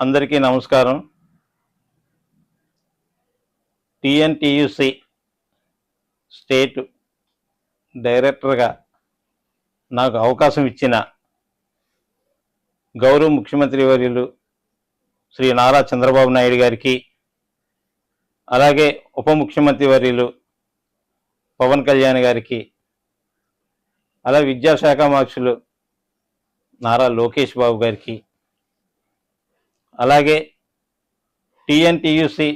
అందరికీ నమస్కారం. టిఎన్టీయుసి స్టేట్ డైరెక్టర్గా నాకు అవకాశం ఇచ్చిన గౌరవ ముఖ్యమంత్రి వర్యులు శ్రీ నారా చంద్రబాబు నాయుడు గారికి అలాగే ఉప ముఖ్యమంత్రి వర్యులు పవన్ కళ్యాణ్ గారికి అలా విద్యాశాఖ మార్చులు నారా లోకేష్ బాబు గారికి అలాగే టిఎన్టీయుసి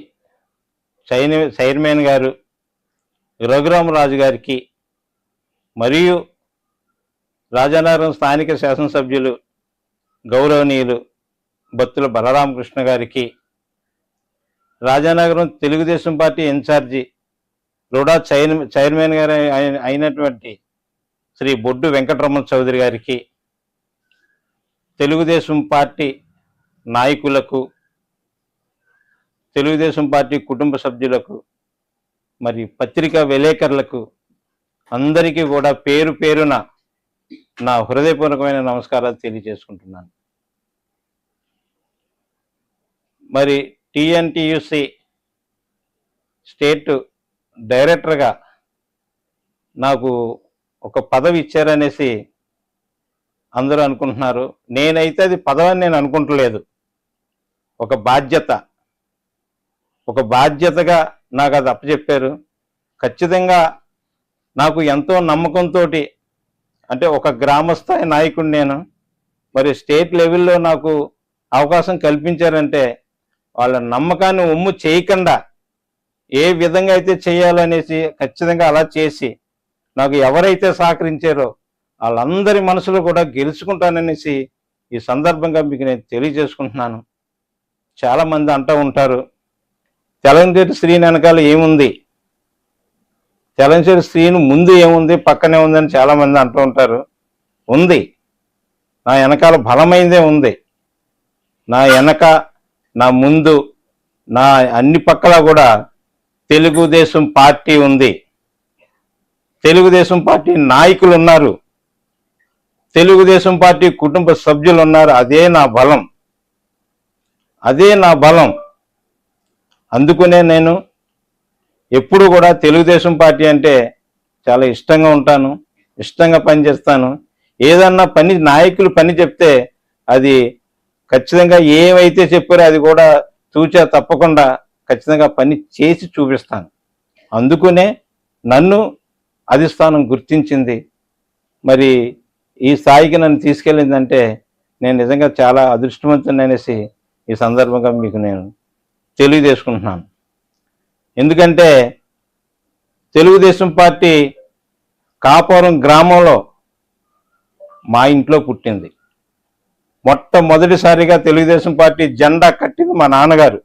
చైర్ చైర్మన్ గారు రఘురామరాజు గారికి మరియు రాజానగరం స్థానిక శాసనసభ్యులు గౌరవనీయులు బత్తుల బలరామకృష్ణ గారికి Rajanagaram Telugu Desam party in charge RUDA chair chairman గారు అయిన- అయినటువంటి శ్రీ బొడ్డు వెంకటరమణ చౌదరి గారికి తెలుగుదేశం పార్టీ నాయకులకు తెలుగుదేశం పార్టీ కుటుంబ సభ్యులకు మరి పత్రికా విలేకరులకు అందరికీ కూడా పేరు పేరున నా హృదయపూర్వకమైన నమస్కారాలు తెలియజేసుకుంటున్నాను. మరి టిఎన్టీయుసి స్టేట్ డైరెక్టర్గా నాకు ఒక పదవి ఇచ్చారనేసి అందరూ అనుకుంటున్నారు. నేనైతే అది పదవి అని నేను అనుకుంటలేదు. ఒక బాధ్యత. ఒక బాధ్యతగా నాకు అది అప్పచెప్పారు. ఖచ్చితంగా నాకు ఎంతో నమ్మకంతో అంటే ఒక గ్రామస్థాయి నాయకుడు నేను మరి స్టేట్ లెవెల్లో నాకు అవకాశం కల్పించారంటే వాళ్ళ నమ్మకాన్ని ఒమ్ము చేయకుండా ఏ విధంగా అయితే చేయాలనేసి ఖచ్చితంగా అలా చేసి నాకు ఎవరైతే సహకరించారో వాళ్ళందరి మనసులో కూడా గెలుచుకుంటాననేసి ఈ సందర్భంగా మీకు నేను తెలియజేసుకుంటున్నాను. చాలామంది అంటూ ఉంటారు తెలంగాణ స్త్రీని వెనకాల ఏముంది? తెలంగాణ స్త్రీని ముందు ఏముంది? పక్కనే ఉందని చాలామంది అంటూ ఉంటారు. ఉంది. నా వెనకాల బలమైందే ఉంది. నా వెనక నా ముందు నా అన్ని పక్కల కూడా తెలుగుదేశం పార్టీ ఉంది. తెలుగుదేశం పార్టీ నాయకులు ఉన్నారు. తెలుగుదేశం పార్టీ కుటుంబ సభ్యులు ఉన్నారు. అదే నా బలం. అదే నా బలం. అందుకునే నేను ఎప్పుడు కూడా తెలుగుదేశం పార్టీ అంటే చాలా ఇష్టంగా ఉంటాను ఇష్టంగా పనిచేస్తాను. ఏదన్నా పని నాయకులు పని చెప్తే అది ఖచ్చితంగా ఏమైతే చెప్పారో అది కూడా చూచా తప్పకుండా ఖచ్చితంగా పని చేసి చూపిస్తాను. అందుకునే నన్ను అధిష్టానం గుర్తించింది. మరి ఈ స్థాయికి నన్ను తీసుకెళ్ళిందంటే నేను నిజంగా చాలా అదృష్టవంతుని అనేసి ఈ సందర్భంగా మీకు నేను తెలియజేసుకుంటున్నాను. ఎందుకంటే తెలుగుదేశం పార్టీ కాపురం గ్రామంలో మా ఇంట్లో పుట్టింది. మొట్టమొదటిసారిగా తెలుగుదేశం పార్టీ జెండా కట్టింది మా నాన్నగారు.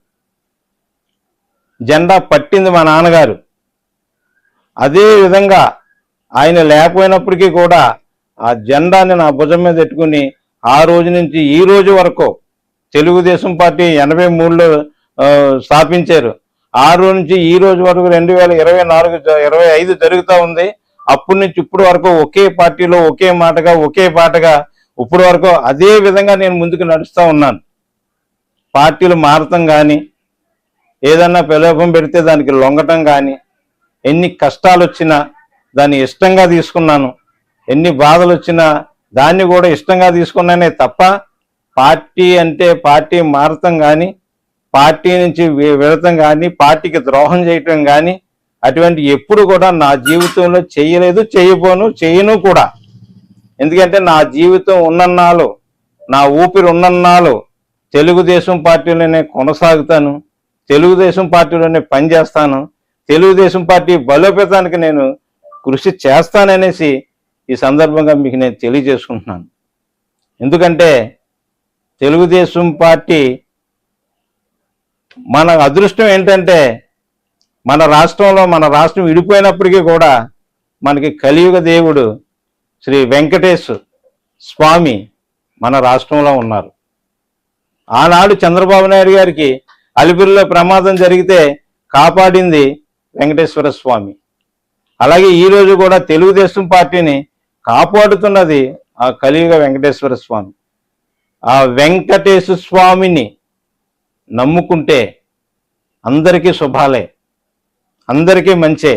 జెండా పట్టింది మా నాన్నగారు. అదే విధంగా ఆయన లేకపోయినప్పటికీ కూడా ఆ జెండాని నా భుజం మీద పెట్టుకుని ఆ రోజు నుంచి ఈ రోజు వరకు తెలుగుదేశం పార్టీ ఎనభై మూడులో స్థాపించారు. ఆ రోజు నుంచి ఈ రోజు వరకు రెండు వేల ఇరవై నాలుగు ఇరవై ఐదు జరుగుతూ ఉంది. అప్పటి నుంచి ఇప్పుడు వరకు ఒకే పార్టీలో ఒకే మాటగా ఒకే పాటగా ఇప్పుడు వరకు అదే విధంగా నేను ముందుకు నడుస్తూ ఉన్నాను. పార్టీలు మారటం కానీ ఏదన్నా ప్రలోభం పెడితే దానికి లొంగటం కానీ ఎన్ని కష్టాలు వచ్చినా దాన్ని ఇష్టంగా తీసుకున్నాను. ఎన్ని బాధలు వచ్చినా దాన్ని కూడా ఇష్టంగా తీసుకున్నానే తప్ప పార్టీ అంటే పార్టీ మారటం కానీ పార్టీ నుంచి విడతం కానీ పార్టీకి ద్రోహం చేయటం కానీ అటువంటి ఎప్పుడు కూడా నా జీవితంలో చేయలేదు చేయబోను చేయను కూడా. ఎందుకంటే నా జీవితం ఉన్నన్నాళ్ళు నా ఊపిరి ఉన్నన్నాళ్ళు తెలుగుదేశం పార్టీలోనే కొనసాగుతాను తెలుగుదేశం పార్టీలోనే పనిచేస్తాను తెలుగుదేశం పార్టీ బలోపేతానికి నేను కృషి చేస్తాననేసి ఈ సందర్భంగా మీకు నేను తెలియజేసుకుంటున్నాను. ఎందుకంటే తెలుగుదేశం పార్టీ మన అదృష్టం ఏంటంటే మన రాష్ట్రంలో మన రాష్ట్రం విడిపోయినప్పటికీ కూడా మనకి కలియుగ దేవుడు శ్రీ వెంకటేశ్ స్వామి మన రాష్ట్రంలో ఉన్నారు. ఆనాడు చంద్రబాబు నాయుడు గారికి అలిపిరిలో ప్రమాదం జరిగితే కాపాడింది వెంకటేశ్వర స్వామి. అలాగే ఈరోజు కూడా తెలుగుదేశం పార్టీని కాపాడుతున్నది ఆ కలియుగ వెంకటేశ్వర స్వామి. ఆ వెంకటేశ్వర స్వామిని నమ్ముకుంటే అందరికీ శుభాలే అందరికీ మంచే.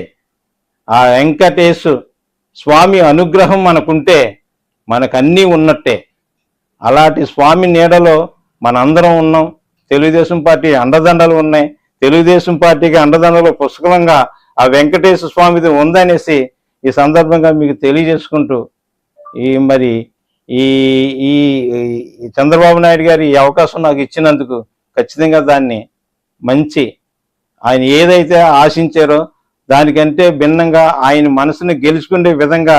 ఆ వెంకటేశు స్వామి అనుగ్రహం మనకుంటే మనకన్నీ ఉన్నట్టే. అలాంటి స్వామి నీడలో మనందరం ఉన్నాం. తెలుగుదేశం పార్టీ అండదండలు ఉన్నాయి. తెలుగుదేశం పార్టీకి అండదండలు పుష్కలంగా ఆ వెంకటేశ్వర స్వామిది ఉందనేసి ఈ సందర్భంగా మీకు తెలియజేసుకుంటూ ఈ మరి ఈ ఈ చంద్రబాబు నాయుడు గారి ఈ అవకాశం నాకు ఇచ్చినందుకు ఖచ్చితంగా దాన్ని మంచి ఆయన ఏదైతే ఆశించారో దానికంటే భిన్నంగా ఆయన మనసుని గెలుచుకునే విధంగా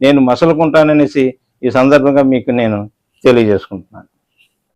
నేను మసలుకుంటాననేసి ఈ సందర్భంగా మీకు నేను తెలియజేసుకుంటున్నాను.